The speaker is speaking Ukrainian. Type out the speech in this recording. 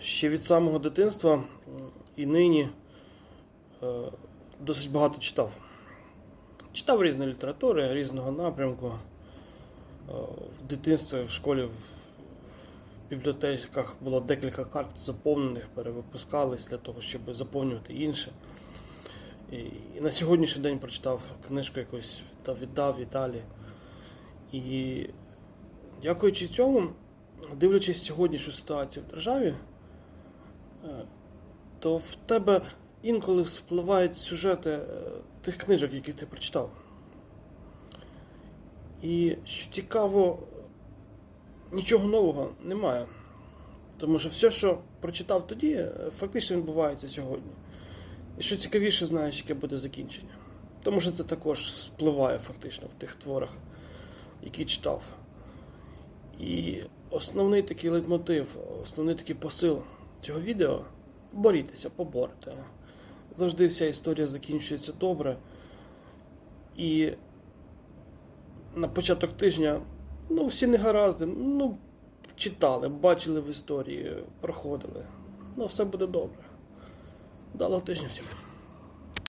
ще від самого дитинства і нині е, досить багато читав. Читав різної літератури, різного напрямку. Е, В дитинстві в школі в бібліотеках було декілька карт заповнених, перевипускались для того, щоб заповнювати інше. І, на сьогоднішній день прочитав книжку якусь та віддав і далі. І дякуючи цьому, дивлячись сьогоднішню ситуацію в державі, то в тебе інколи вспливають сюжети е, тих книжок, які ти прочитав. І що цікаво, нічого нового немає. Тому що все, що прочитав тоді, е, фактично відбувається сьогодні. І що цікавіше, знаєш, яке буде закінчення. Тому що це також впливає фактично в тих творах, які читав. І основний такий лейтмотив, основний такий посил цього відео борітеся, поборете. Завжди вся історія закінчується добре. І на початок тижня, ну, всі негаразди, ну, читали, бачили в історії, проходили. Ну, все буде добре. Дало тижня всім.